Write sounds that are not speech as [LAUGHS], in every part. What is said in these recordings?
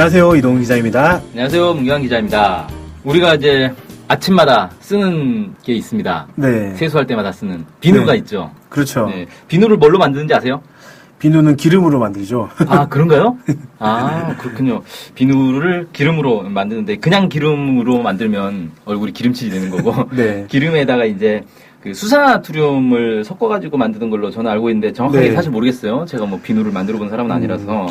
안녕하세요. 이동 기자입니다. 안녕하세요, 문경환 기자입니다. 우리가 이제 아침마다 쓰는 게 있습니다. 네. 세수할 때마다 쓰는 비누가 네. 있죠. 그렇죠. 네. 비누를 뭘로 만드는지 아세요? 비누는 기름으로 만들죠. 아, [LAUGHS] 그런가요? 아, 그렇군요. 비누를 기름으로 만드는데 그냥 기름으로 만들면 얼굴이 기름칠이 되는 거고 [LAUGHS] 네. [LAUGHS] 기름에다가 이제 그 수산나트륨을 섞어가지고 만드는 걸로 저는 알고 있는데 정확하게 네. 사실 모르겠어요. 제가 뭐 비누를 만들어 본 사람은 아니라서.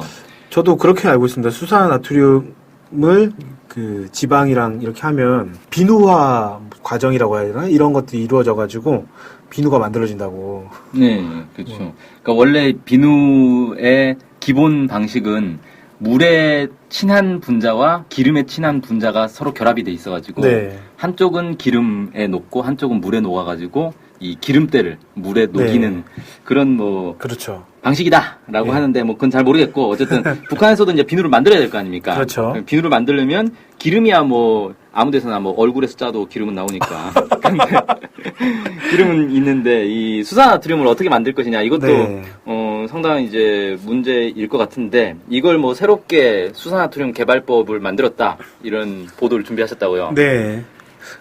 저도 그렇게 알고 있습니다. 수산나트륨을 그 지방이랑 이렇게 하면 비누화 과정이라고 해야 되나? 이런 것들이 이루어져 가지고 비누가 만들어진다고. 네, 그렇죠. 그러니까 원래 비누의 기본 방식은 물에 친한 분자와 기름에 친한 분자가 서로 결합이 돼 있어가지고 네. 한쪽은 기름에 녹고 한쪽은 물에 녹아가지고 이 기름때를 물에 녹이는 네. 그런 뭐 그렇죠. 방식이다라고 네. 하는데 뭐 그건 잘 모르겠고 어쨌든 [LAUGHS] 북한에서도 이제 비누를 만들어야 될 거 아닙니까? 그렇죠. 비누를 만들려면 기름이야 뭐 아무 데서나 뭐 얼굴에서 짜도 기름은 나오니까. [LAUGHS] [LAUGHS] 기름은 있는데 이 수산나트륨을 어떻게 만들 것이냐 이것도 네. 어 상당히 이제 문제일 것 같은데 이걸 뭐 새롭게 수산나트륨 개발법을 만들었다 이런 보도를 준비하셨다고요. 네.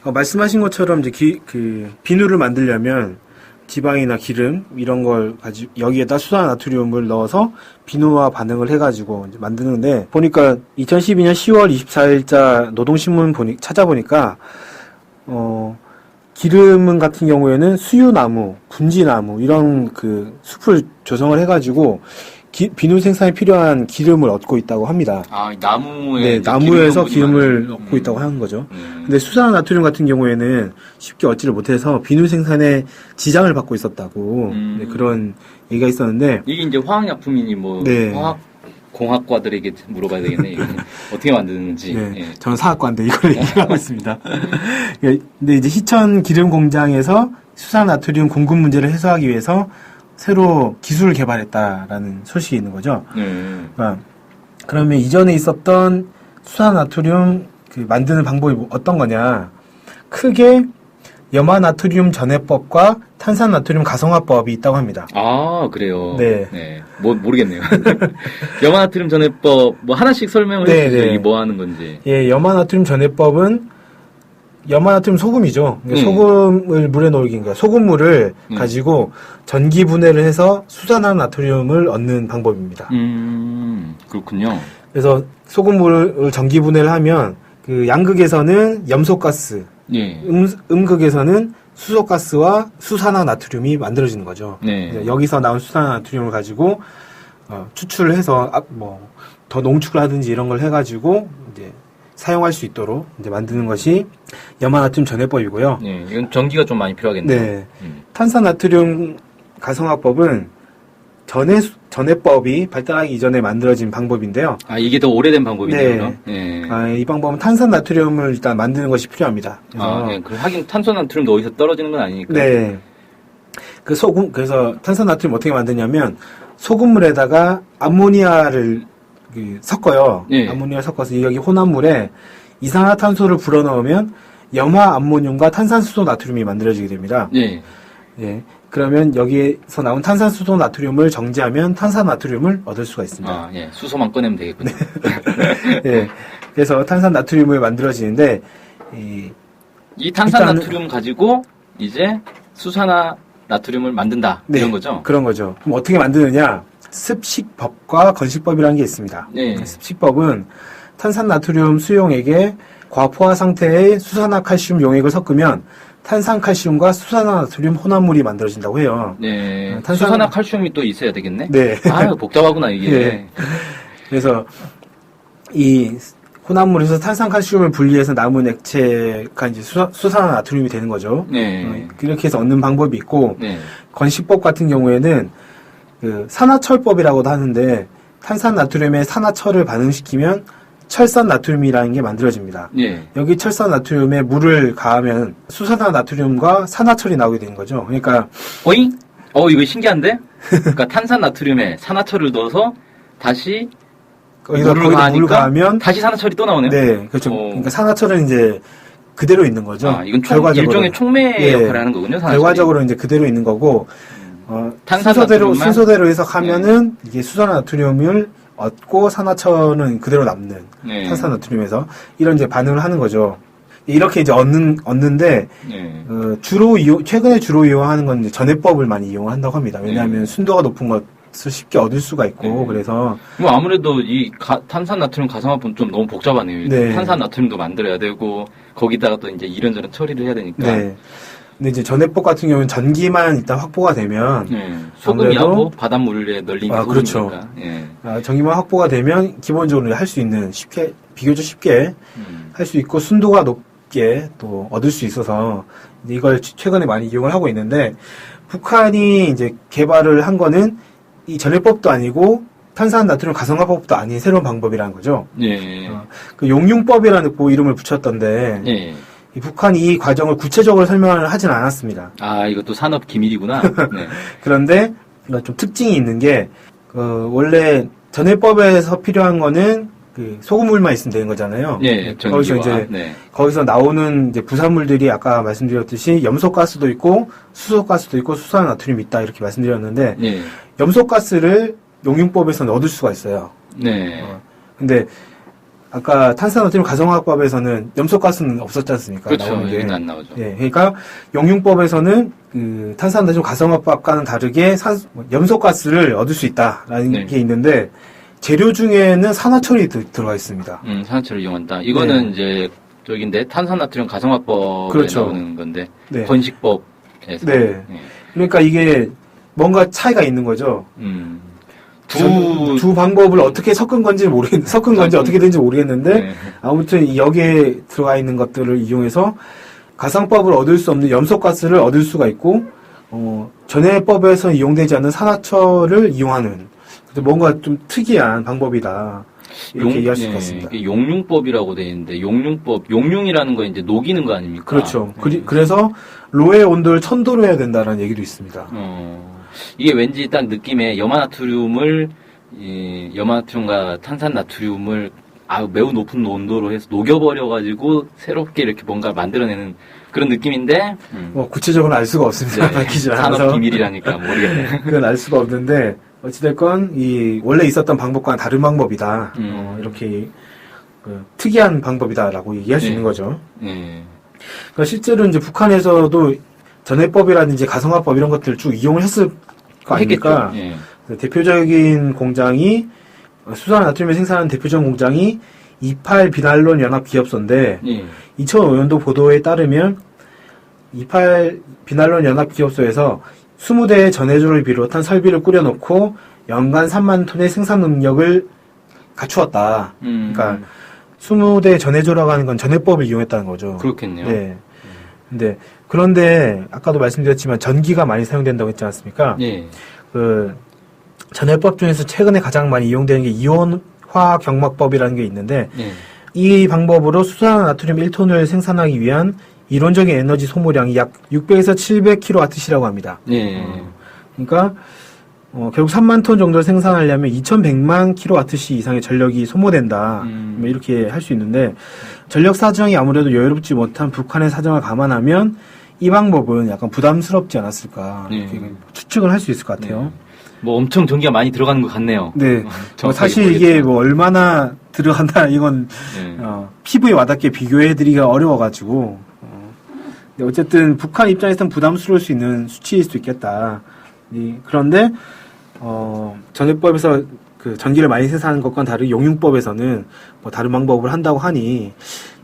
어, 말씀하신 것처럼 이제 기, 그 비누를 만들려면 지방이나 기름 이런 걸 가지고 여기에다 수산나트륨을 넣어서 비누와 반응을 해가지고 만드는데 보니까 2012년 10월 24일자 노동신문 보니 찾아보니까 어 기름 같은 경우에는 수유나무, 분지나무 이런 그 숲을 조성을 해가지고 기- 비누 생산에 필요한 기름을 얻고 있다고 합니다. 아 나무에 네, 나무에서 기름 기름을 넣고 얻고 있다고 하는 거죠. 음. 근데 수산나트륨 같은 경우에는 쉽게 얻지를 못해서 비누 생산에 지장을 받고 있었다고 음. 네, 그런 얘기가 있었는데 이게 이제 화학약품이니 뭐 네. 화학 공학과들에게 물어봐야 되겠네. [LAUGHS] 어떻게 만드는지. 네, 예. 저는 사학과인데 이걸 얘기하고 있습니다. [LAUGHS] 예, 근데 이제 희천 기름 공장에서 수산 나트륨 공급 문제를 해소하기 위해서 새로 기술을 개발했다라는 소식이 있는 거죠. 네. 그러니까 그러면 이전에 있었던 수산나트륨 그 만드는 방법이 뭐- 어떤 거냐? 크게 염화나트륨 전해법과 탄산나트륨 가성화법이 있다고 합니다. 아 그래요. 네. 뭐 모르겠네요. [LAUGHS] 염화나트륨 전해법 뭐 하나씩 설명을 네, 해주세요. 네. 이게 뭐 하는 건지. 예, 염화나트륨 전해법은 염화나트륨 소금이죠. 그러니까 음. 소금을 물에 녹인 거야. 소금물을 음. 가지고 전기 분해를 해서 수산화 나트륨을 얻는 방법입니다. 음 그렇군요. 그래서 소금물을 전기 분해를 하면 그 양극에서는 염소가스, 예. 음, 음극에서는 수소가스와 수산화 나트륨이 만들어지는 거죠. 네. 여기서 나온 수산화 나트륨을 가지고 어, 추출을 해서 아, 뭐더 농축을 하든지 이런 걸 해가지고 이제 사용할 수 있도록 이제 만드는 것이 염화나트륨 전해법이고요. 예. 이건 전기가 좀 많이 필요하겠네요. 네. 음. 탄산나트륨 가성화법은 전해 전해법이 발달하기 이전에 만들어진 방법인데요. 아 이게 더 오래된 방법이네요. 네. 예. 아, 이 방법은 탄산 나트륨을 일단 만드는 것이 필요합니다. 그래서 아, 예. 그 하긴 탄소나트륨도 어디서 떨어지는 건 아니니까. 네. 그 소금, 그래서 탄산 나트륨 어떻게 만드냐면, 소금물에다가 암모니아를 그 섞어요. 네. 암모니아 섞어서 여기 혼합물에 이산화탄소를 불어넣으면 염화 암모늄과 탄산수소 나트륨이 만들어지게 됩니다. 예. 예. 그러면 여기에서 나온 탄산수소 나트륨을 정지하면 탄산 나트륨을 얻을 수가 있습니다. 아, 예. 수소만 꺼내면 되겠군요. [LAUGHS] 예. 그래서 탄산 나트륨을 만들어지는데, 이, 이 탄산나트륨 가지고 이제 수산화 나트륨을 만든다 네, 이런 거죠. 그런 거죠. 그럼 어떻게 만드느냐? 습식법과 건식법이라는 게 있습니다. 네. 습식법은 탄산나트륨 수용액에 과포화 상태의 수산화 칼슘 용액을 섞으면 탄산 칼슘과 수산화 나트륨 혼합물이 만들어진다고 해요. 네. 어, 탄산- 수산화 칼슘이 또 있어야 되겠네. 네. 아, 복잡하구나 이게. 네. 그래서 이 혼합물에서 탄산 칼슘을 분리해서 남은 액체가 이제 수, 수산화 나트륨이 되는 거죠. 네. 어, 그렇게 해서 얻는 방법이 있고 네. 건식법 같은 경우에는 그 산화철법이라고도 하는데 탄산 나트륨에 산화철을 반응시키면 철산 나트륨이라는 게 만들어집니다. 네. 여기 철산 나트륨에 물을 가하면 수산화 나트륨과 산화철이 나오게 되는 거죠. 그러니까 어잉? 어, 이거 신기한데? 그러니까 탄산 나트륨에 산화철을 넣어서 다시 거기다 물을 거기다 가하니까 물을 가하면 다시 산화철이 또 나오네요. 네 그렇죠. 어. 그러니까 산화철은 이제 그대로 있는 거죠. 아, 이건 총, 일종의 총매 예. 역할을 하는 거군요. 산화철이. 결과적으로 이제 그대로 있는 거고 어, 탄산 순서대로 나트륨만? 네. 순서대로 해석하면은 이게 수산화 나트륨을 얻고 산화철은 그대로 남는 네. 탄산 나트륨에서 이런 이제 반응을 하는 거죠. 이렇게 이제 얻는 얻는데 네. 어, 주로 이용, 최근에 주로 이용하는 건 이제 전해법을 많이 이용을 한다고 합니다. 왜냐하면 네. 순도가 높은 것을 쉽게 얻을 수가 있고 네. 그래서 뭐 아무래도 이 가- 탄산 나트륨 가상화분 좀 너무 복잡하네요. 네. 탄산 나트륨도 만들어야 되고 거기다가 또 이제 이런저런 처리를 해야 되니까. 네. 근데 이제 전해법 같은 경우는 전기만 일단 확보가 되면 네. 소금이야 아무래도- 뭐 바닷물에 널린 게 아, 그렇죠. 예. 아, 전기만 확보가 되면 기본적으로 할 수 있는 쉽게 비교적 쉽게 음. 할수 있고 순도가 높게 또 얻을 수 있어서 이걸 최- 최근에 많이 이용을 하고 있는데 북한이 이제 개발을 한 거는 이 전해법도 아니고 탄산 나트륨 가성화법도 아닌 새로운 방법이라는 거죠. 예. 어, 그 용융법이라는 뭐 이름을 붙였던데 예. 이 북한이 이 과정을 구체적으로 설명을 하진 않았습니다. 아, 이것도 산업 기밀이구나. [LAUGHS] 네. 그런데 좀 특징이 있는 게 어, 원래 전해법에서 필요한 거는 그 소금물만 있으면 되는 거잖아요. 예, 거기서 전기와. 이제 네. 거기서 나오는 이제 부산물들이 아까 말씀드렸듯이 염소가스도 있고 수소가스도 있고 수산나트륨이 있다 이렇게 말씀드렸는데 예. 염소가스를 용융법에서는 얻을 수가 있어요. 네. 어, 근데 아까 탄산나트륨 가정화학법에서는 염소가스는 없었지 않습니까? 그렇죠. 나오는 게. 안 나오죠. 예, 그러니까 용융법에서는 그 탄산나트륨 가정화법과는 다르게 산, 뭐 염소가스를 얻을 수 있다라는 네. 게 있는데 재료 중에는 산화철이 들- 들어가 있습니다. 음, 산화철을 이용한다. 이거는 네. 이제 저기인데 탄산나트륨 가정화법에 그렇죠. 나오는 건데 네. 건식법에서. 네. 예. 그러니까 이게 뭔가 차이가 있는 거죠. 음. 두, 두, 두 방법을 어떻게 섞은 건지 모르겠, [LAUGHS] 섞은 건지 어떻게 된지 모르겠는데, 네. 아무튼 여기에 들어가 있는 것들을 이용해서 가상법을 얻을 수 없는 염소가스를 얻을 수가 있고, 어, 전해법에서 이용되지 않는 산화철을 이용하는, 뭔가 좀 특이한 방법이다. 이렇게 이해할 수 예, 있겠습니다. 이게 용융법이라고 돼 있는데 용융법 용융이라는 거 이제 녹이는 거 아닙니까? 그렇죠. 예. 그리, 그래서 로의 온도를 천도로 해야 된다는 얘기도 있습니다. 어, 이게 왠지 딱 느낌에 염화나트륨을 이 염화나트륨과 탄산나트륨을 아 매우 높은 온도로 해서 녹여버려가지고 새롭게 이렇게 뭔가 만들어내는 그런 느낌인데 음, 뭐 구체적으로 알 수가 없습니다. 네, 밝히지 산업 않아서. 비밀이라니까 [LAUGHS] 모르겠네. 그건 알 수가 없는데 어찌됐건 이 원래 있었던 방법과는 다른 방법이다. 음. 어, 이렇게 그 특이한 방법이다라고 얘기할 수 네. 있는 거죠. 예. 그러니까 실제로 이제 북한에서도 전해법이라든지 가성화법 이런 것들을 쭉 이용을 했을? 했겠죠. 예. 그 대표적인 공장이 어, 수산 나트륨을 생산하는 대표적 공장이 28 비날론 연합 기업소인데 예. 2005년도 보도에 따르면 28 비날론 연합 기업소에서 20대의 전해조를 비롯한 설비를 꾸려놓고 연간 3만 톤의 생산 능력을 갖추었다. 음, 그러니까 20대 전해조라고 하는 건 전해법을 이용했다는 거죠. 그렇겠네요. 네. 근데 그런데 아까도 말씀드렸지만 전기가 많이 사용된다고 했지 않습니까? 예. 그 전해법 중에서 최근에 가장 많이 이용되는 게 이온화 경막법이라는 게 있는데 예. 이 방법으로 수산 나트륨 1톤을 생산하기 위한 이론적인 에너지 소모량이 약 600에서 700kWh라고 합니다. 예. 어, 그러니까 어, 결국 3만 톤 정도를 생산하려면 2,100만 kWh 이상의 전력이 소모된다. 음. 뭐 이렇게 할 수 있는데 전력 사정이 아무래도 여유롭지 못한 북한의 사정을 감안하면 이 방법은 약간 부담스럽지 않았을까 예. 이렇게 추측을 할 수 있을 것 같아요. 뭐 엄청 전기가 많이 들어가는 것 같네요. 네. [LAUGHS] 어, 사실 이게. 뭐 얼마나 들어간다 이건 예. 어, 피부에 와닿게 비교해드리기가 어려워가지고 어, 근데 어쨌든 북한 입장에서는 부담스러울 수 있는 수치일 수 있겠다. 이, 그런데 어, 전해법에서 그 전기를 많이 생산하는 것과는 다르게 용융법에서는 뭐 다른 방법을 한다고 하니 어,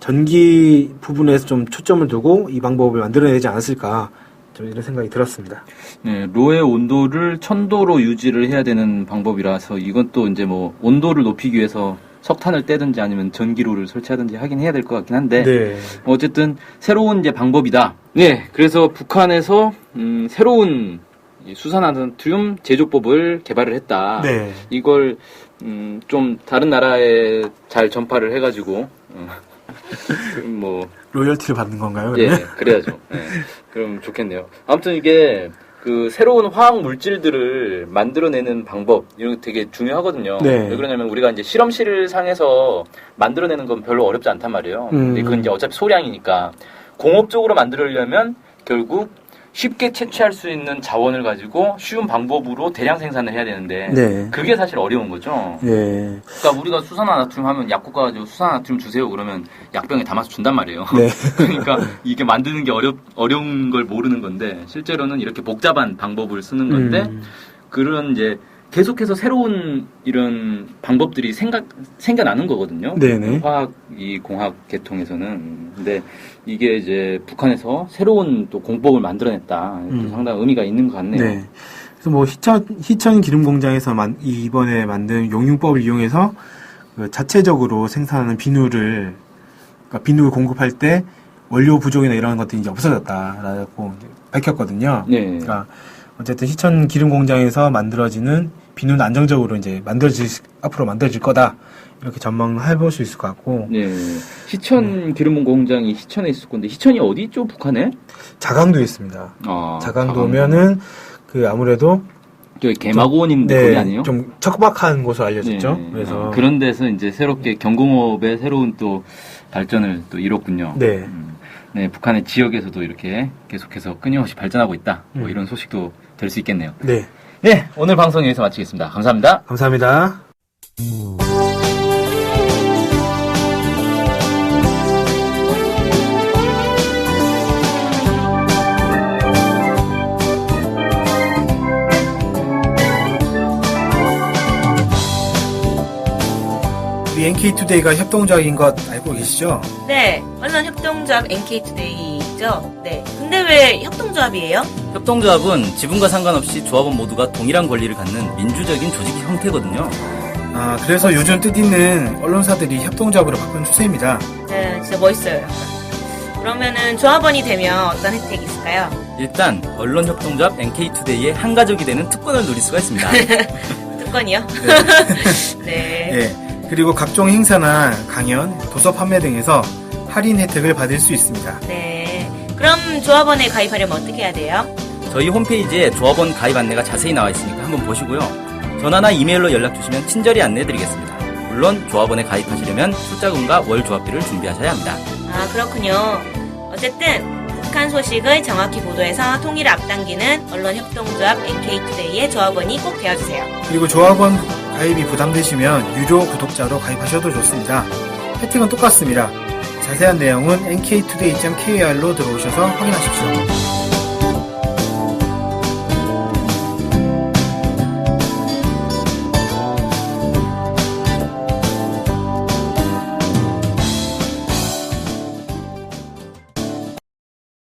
전기 부분에서 좀 초점을 두고 이 방법을 만들어내지 않았을까 좀 이런 생각이 들었습니다. 네, 로의 온도를 천도로 유지를 해야 되는 방법이라서 이건 또 이제 뭐 온도를 높이기 위해서 석탄을 떼든지 아니면 전기로를 설치하든지 하긴 해야 될 것 같긴 한데 네. 어쨌든 새로운 이제 방법이다. 네, 그래서 북한에서 음, 새로운 이 수산화나트륨 제조법을 개발을 했다. 네. 이걸 음, 좀 다른 나라에 잘 전파를 해가지고 어, [LAUGHS] 뭐 로열티를 받는 건가요? 예, 그러면? 그래야죠. 예, 그럼 좋겠네요. 아무튼 이게 그 새로운 화학 물질들을 만들어내는 방법 이런 게 되게 중요하거든요. 네. 왜 그러냐면 우리가 이제 실험실 상에서 만들어내는 건 별로 어렵지 않단 말이에요. 음. 근데 그건 이제 어차피 소량이니까 공업적으로 만들려면 결국 쉽게 채취할 수 있는 자원을 가지고 쉬운 방법으로 대량 생산을 해야 되는데 네. 그게 사실 어려운 거죠. 네. 그러니까 우리가 수산화나트륨 하면 약국 가가지고 수산화나트륨 주세요 그러면 약병에 담아서 준단 말이에요. 네. [LAUGHS] 그러니까 이게 만드는 게 어렵 어려운 걸 모르는 건데 실제로는 이렇게 복잡한 방법을 쓰는 건데 음. 그런 이제 계속해서 새로운 이런 방법들이 생각 생겨나는 거거든요. 네네. 화학 이 공학 계통에서는 근데 이게 이제 북한에서 새로운 또 공법을 만들어냈다. 또 음. 상당히 의미가 있는 것 같네요. 네. 그래서 뭐 희천 희천 기름 공장에서 만, 이번에 만든 용융법을 이용해서 그 자체적으로 생산하는 비누를 그러니까 비누를 공급할 때 원료 부족이나 이런 것들이 이제 없어졌다라고 밝혔거든요. 네. 그러니까 어쨌든 희천 기름 공장에서 만들어지는 비누는 안정적으로 이제 만들어질 앞으로 만들어질 거다 이렇게 전망을 해볼 수 있을 것 같고 네. 시천 기름봉 공장이 시천에 있을 건데 시천이 어디 있죠? 북한에? 자강도에 있습니다. 아, 자강도면은 그 아무래도 저기 개마고원인데 네, 거기 아니에요? 좀 척박한 곳으로 알려졌죠. 네. 그래서 아, 그런 데서 이제 새롭게 경공업의 새로운 또 발전을 또 이뤘군요. 네. 음, 네, 북한의 지역에서도 이렇게 계속해서 끊임없이 발전하고 있다. 뭐 음. 이런 소식도 될 수 있겠네요. 네. 네, 오늘 방송 여기서 마치겠습니다. 감사합니다. 감사합니다. 우리 NK투데이가 협동조합인 것 알고 계시죠? 네, 언론 협동조합 NK투데이죠. 네. 근데 왜 협동조합이에요? 협동조합은 지분과 상관없이 조합원 모두가 동일한 권리를 갖는 민주적인 조직 형태거든요. 아, 그래서 요즘 뜻있는 언론사들이 협동조합으로 바꾼 추세입니다. 네, 진짜 멋있어요. 약간. 그러면은 조합원이 되면 어떤 혜택이 있을까요? 일단 언론 협동조합 NK투데이의 한 가족이 되는 특권을 누릴 수가 있습니다. [LAUGHS] 특권이요? [LAUGHS] 네. 예. 그리고 각종 행사나 강연, 도서 판매 등에서 할인 혜택을 받을 수 있습니다. 네. 그럼 조합원에 가입하려면 어떻게 해야 돼요? 저희 홈페이지에 조합원 가입 안내가 자세히 나와 있으니까 한번 보시고요. 전화나 이메일로 연락 주시면 친절히 안내해드리겠습니다. 물론 조합원에 가입하시려면 출자금과 월 조합비를 준비하셔야 합니다. 아, 그렇군요. 어쨌든 북한 소식을 정확히 보도해서 통일을 앞당기는 언론협동조합 NK투데이의 조합원이 꼭 되어주세요. 그리고 조합원 가입이 부담되시면 유료 구독자로 가입하셔도 좋습니다. 혜택은 똑같습니다. 자세한 내용은 nktoday.kr로 들어오셔서 확인하십시오.